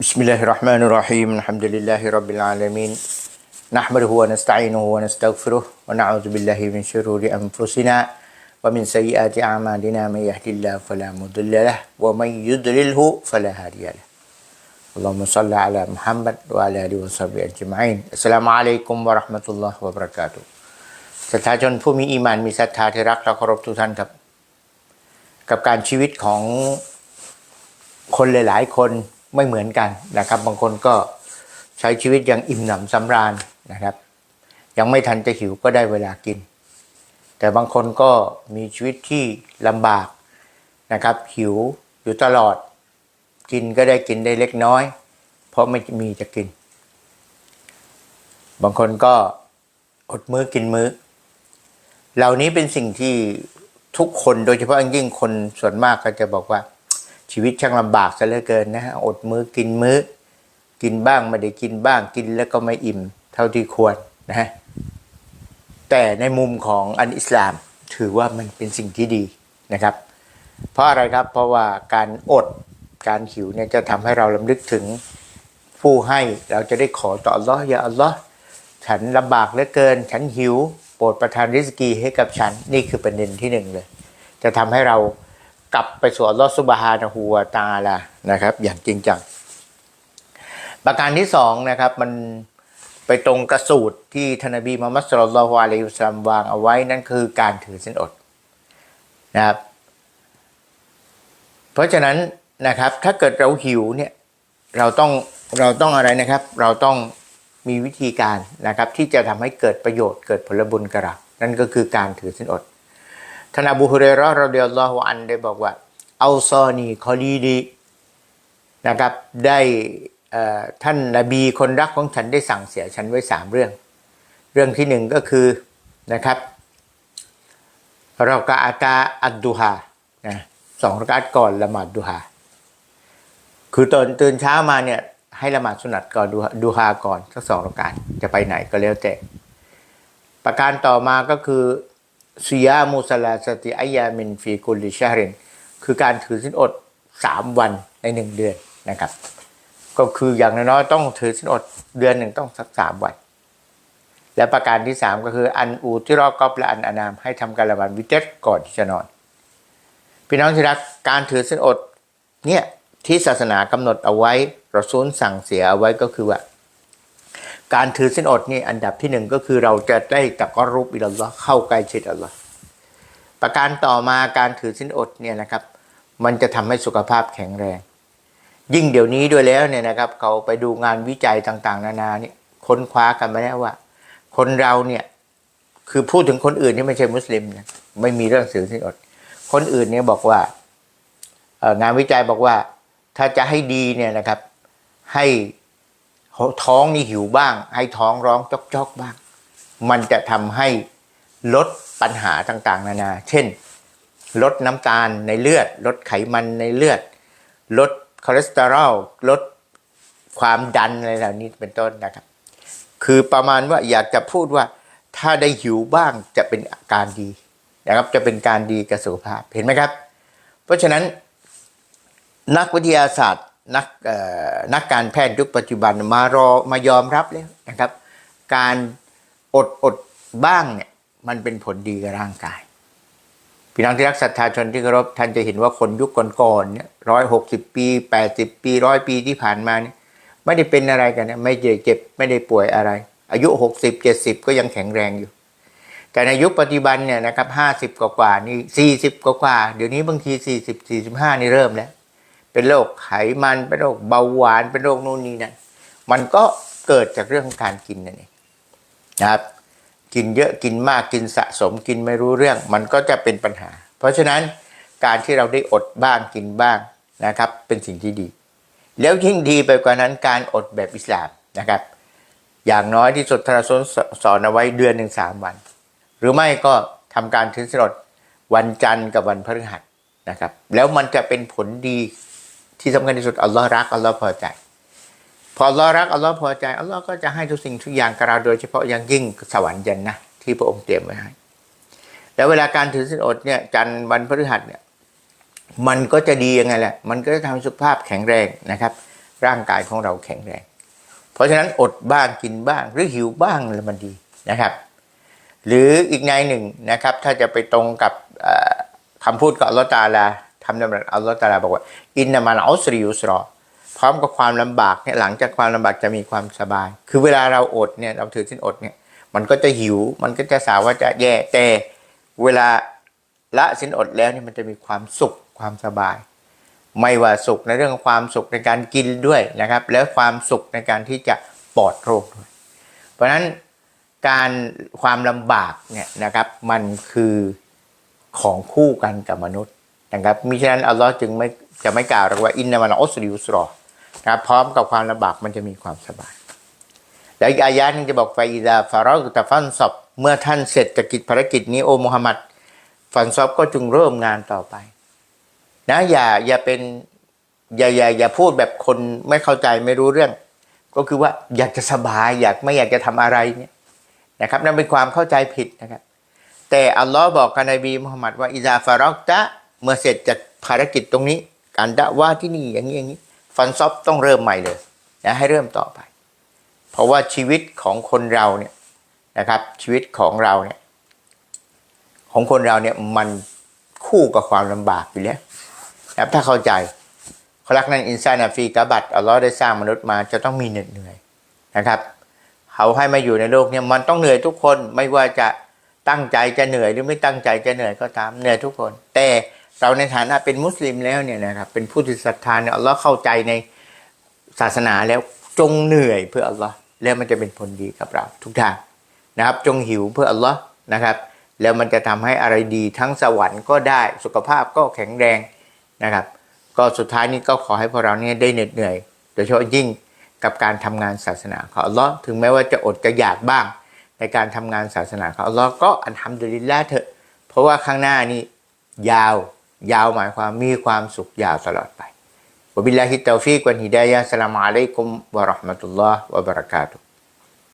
بسم الله الرحمن الرحيم الحمد لله رب العالمين نحمده ونستعينه ونستغفره ونعوذ بالله من شرور أنفسنا ومن سيئات أعمالنا من يهد الله فلا مضل له ومن يضلله فلا هادي له اللهم صل على محمد وعلى آله وصحبه أجمعين السلام عليكم ورحمة الله وبركاته ศรัทธาชนผู้มีอีหมานมีศรัทธาที่รักและเคารพทุกท่านครับ กับการชีวิตของคนหลาย ๆ คน ไม่เหมือนกันนะครับ บางคนก็ใช้ชีวิตอย่างอิ่มหนำสำราญนะครับ ยังไม่ทันจะหิวก็ได้เวลากิน แต่บางคนก็มีชีวิตที่ลำบากนะครับ หิวอยู่ตลอด กินก็ได้กินได้เล็กน้อย เพราะไม่มีจะกิน บางคนก็อดมื้อกินมื้อ เหล่านี้เป็นสิ่งที่ทุกคนโดยเฉพาะยิ่งคนส่วนมากก็จะบอกว่า ชีวิตช่างลำบากซะเหลือเกินนะฮะอดมื้อกินมื้อ กินบ้างไม่ได้กินบ้างกินแล้วก็ไม่อิ่ม เท่าที่ควรนะฮะแต่ในมุมของอันอิสลามถือว่ามันเป็นสิ่งที่ดีนะครับ เพราะอะไรครับเพราะว่าการอดการหิวเนี่ยจะทำให้เราลำลึกถึงผู้ให้เราจะได้ขอต่ออัลลอฮ์อย่าอัลลอฮ์ฉันลำบากเหลือเกิน ฉันหิว โปรดประทานริสกีให้กับฉันนี่คือประเด็นที่หนึ่งเลย จะทำให้เรา กลับไปสู่อัลลอฮ์ซุบฮานะฮูวตาลานะครับ อย่างจริงจัง ประการที่สองนะครับมันไปตรงกระสูตรที่ทนบีมุฮัมมัดสุลลัลลอฮุอะลัยฮิวะซัลลัมวางเอาไว้นั่นคือการถือศีลอดนะครับ เพราะฉะนั้นนะครับถ้าเกิดเราหิวเนี่ยเราต้องเราต้องอะไรนะครับ เราต้องมีวิธีการนะครับที่จะทำให้เกิดประโยชน์เกิดผลบุญกับเรานั่นก็คือการถือศีลอด ท่านอบูฮุเรเราะรอฎิยัลลอฮุอันได้บอกว่าเอาซอนีคอลีดีนะครับได้ท่านนบีคนรักของฉันได้สั่งเสียฉันไว้สามเรื่อง เรื่องที่หนึ่งก็คือนะครับเรากะอากาอัดดุฮานะสองรากาตก่อนละหมาดดุฮาคือตื่นตื่นเช้ามาเนี่ยให้ละหมาดสุนัตก่อนดูดูฮาก่อนสักสองรากาตจะไปไหนก็แล้วแต่ประการต่อมาก็คือ ซียามุสลาสติอายามินฟีกุลิชารินคือการถือสินอดสามวันในหนึ่งเดือนนะครับ ก็คืออย่างน้อยๆต้องถือสินอดเดือนหนึ่งต้องสักสามวัน และประการที่สามก็คืออันอูที่รอกอบและอันอนามให้ทำการละหมาดวิเตก่อนที่จะนอน พี่น้องที่รักการถือสินอดเนี่ยที่ศาสนากำหนดเอาไว้เราซูลสั่งเสียเอาไว้ก็คือว่า การถือสินอดนี่อันดับที่หนึ่งก็คือเราจะได้ตักรูปอิลลอฮ์เข้าใกล้ชิดอัลลอฮ์ประการต่อมาการถือสินอดเนี่ยนะครับ มันจะทำให้สุขภาพแข็งแรง ยิ่งเดี๋ยวนี้ด้วยแล้วเนี่ยนะครับเขาไปดูงานวิจัยต่างๆ นานาเนี่ยค้นคว้ากันมาแล้วว่า คนเราเนี่ยคือพูดถึงคนอื่นที่ไม่ใช่มุสลิมนะไม่มีเรื่องถือสินอด คนอื่นเนี่ยบอกว่างานวิจัยบอกว่าถ้าจะให้ดีเนี่ยนะครับ ให้ ท้องนี่หิวบ้าง ให้ท้องร้องจอกๆบ้าง มันจะทำให้ลดปัญหาต่างๆ นานา เช่น ลดน้ำตาลในเลือด ลดไขมันในเลือด ลดคอเลสเตอรอลลดความดันอะไรเหล่านี้เป็นต้นนะครับ คือประมาณว่าอยากจะพูดว่าถ้าได้หิวบ้างจะเป็นอาการดีนะครับจะเป็นการดีกับสุขภาพเห็นไหมครับ เพราะฉะนั้นนักวิทยาศาสตร์ นักนักการแพทย์ยุคปัจจุบันมารอมายอมรับแล้วนะครับ การอดอดบ้างเนี่ยมันเป็นผลดีกับร่างกายพี่น้องที่รักศรัทธาชนที่เคารพท่านจะเห็นว่าคนยุคก่อนๆเนี่ยร้อยหกสิบปีแปดสิบปีร้อยปีที่ผ่านมาเนี่ยไม่ได้เป็นอะไรกันนะไม่ได้เจ็บไม่ได้ป่วยอะไร อายุหกสิบเจ็ดสิบก็ยังแข็งแรงอยู่ แต่ในยุคปัจจุบันเนี่ยนะครับห้าสิบกว่านี่สี่สิบกว่า เดี๋ยวนี้บางทีสี่สิบสี่สิบห้านี่เริ่มแล้ว เป็นโรคไขมัน เป็นโรคเบาหวาน เป็นโรคนู่นนี่นั่นมันก็เกิดจากเรื่องของการกินนั่นเองนะครับ กินเยอะกินมากกินสะสมกินไม่รู้เรื่อง มันก็จะเป็นปัญหา เพราะฉะนั้นการที่เราได้อดบ้างกินบ้างนะครับ เป็นสิ่งที่ดี แล้วยิ่งดีไปกว่านั้นการอดแบบอิสลามนะครับ อย่างน้อยที่สุดทานสนสอนเอาไว้เดือนหนึ่งสามวัน หรือไม่ก็ทำการถือศีลดวันจันทร์กับวันพฤหัสนะครับ แล้วมันจะเป็นผลดี ที่สำคัญที่สุดอัลลอฮ์รักอัลลอฮ์พอใจ พออัลลอฮ์รักอัลลอฮ์พอใจอัลลอฮ์ก็จะให้ทุกสิ่งทุกอย่างกับเราโดยเฉพาะอย่างยิ่งสวรรค์ยันนะที่พระองค์เตรียมไว้ให้แล้วเวลาการถือศีลอดเนี่ยจันทร์วันพฤหัสเนี่ยมันก็จะดียังไงแหละ มันก็จะทำสุขภาพแข็งแรงนะครับ ร่างกายของเราแข็งแรง เพราะฉะนั้นอดบ้างกินบ้าง หรือหิวบ้างแล้วมันดีนะครับ หรืออีกในหนึ่งนะครับ ถ้าจะไปตรงกับคำพูดของอัลลอฮฺตาลา ทำนำรัสอัลลอฮฺตาลาบอกว่า อินนามันอัลสริยุสรอพร้อมกับความลำบากเนี่ยหลังจากความลำบากจะมีความสบาย คือเวลาเราอดเนี่ยเราถือสิ้นอดเนี่ยมันก็จะหิว มันก็จะสาวว่าจะแย่แต่เวลาละสิ้นอดแล้วเนี่ยมันจะมีความสุขความสบาย ไม่ว่าสุขในเรื่องความสุขในการกินด้วยนะครับ แล้วความสุขในการที่จะปลอดโรคด้วย เพราะฉะนั้นการความลำบากเนี่ยนะครับมันคือของคู่กันกับมนุษย์ นะครับมิฉะนั้นอัลลอฮ์จึงไม่จะไม่กล่าวหรอกว่าอินนามันอัสริยุสรอนะครับพร้อมกับความลำบากมันจะมีความสบาย แล้วอีกอายะหนึงจะบอกไฟอิดาฟารอกตะฟันซอบเมื่อท่านเสร็จจากกิจภารกิจนี้โอมุฮัมมัดฟันซอบก็จึงเริ่มงานต่อไป นะอย่าอย่าเป็นอย่าอย่าอย่าพูดแบบคนไม่เข้าใจไม่รู้เรื่อง ก็คือว่าอยากจะสบายอยากไม่อยากจะทำอะไรเนี่ยนะครับนั่นเป็นความเข้าใจผิดนะครับ แต่อัลลอฮ์บอกกับนบีมุฮัมมัดว่าอิซาฟารอกตะ เมื่อเสร็จจากภารกิจตรงนี้ การดะว่าที่นี่อย่างนี้อย่างนี้ฟันซอบต้องเริ่มใหม่เลยนะให้เริ่มต่อไป เพราะว่าชีวิตของคนเราเนี่ยนะครับชีวิตของเราเนี่ยของคนเราเนี่ยมันคู่กับความลำบากอยู่แล้วนะครับถ้าเข้าใจเขารักนั้นอินซานาฟีกะบัตอัลลอฮ์ได้สร้างมนุษย์มาจะต้องมีเหนื่อยนะครับเขาให้มาอยู่ในโลกเนี่ยมันต้องเหนื่อยทุกคนไม่ว่าจะตั้งใจจะเหนื่อยหรือไม่ตั้งใจจะเหนื่อยก็ตามเหนื่อยทุกคน แต่ เราในฐานะเป็นมุสลิมแล้วเนี่ยนะครับเป็นผู้ที่ศรัทธาเนี่ยอัลลอฮ์เข้าใจในศาสนาแล้วจงเหนื่อยเพื่ออัลลอฮ์แล้วมันจะเป็นผลดีกับเรา ทุกทางนะครับ จงหิวเพื่ออัลลอฮ์นะครับ แล้วมันจะทำให้อะไรดีทั้งสวรรค์ก็ได้สุขภาพก็แข็งแรงนะครับ ก็สุดท้ายนี้ก็ขอให้พวกเราเนี่ยได้เหน็ดเหนื่อย โดยเฉพาะยิ่งกับการทำงานศาสนาของอัลลอฮ์ถึงแม้ว่าจะอดจะอยากบ้าง ในการทำงานศาสนาของอัลลอฮ์ก็อันทำดุลิลละเถอะ เพราะว่าข้างหน้านี้ยาว ยาวหมายความมีความสุขยาวตลอดไปวบิลลาฮิตตอฟิกวันฮิดายะสลามอะลัยกุมวะราะห์มะตุลลอฮ์วะบะเราะกาตุฮ์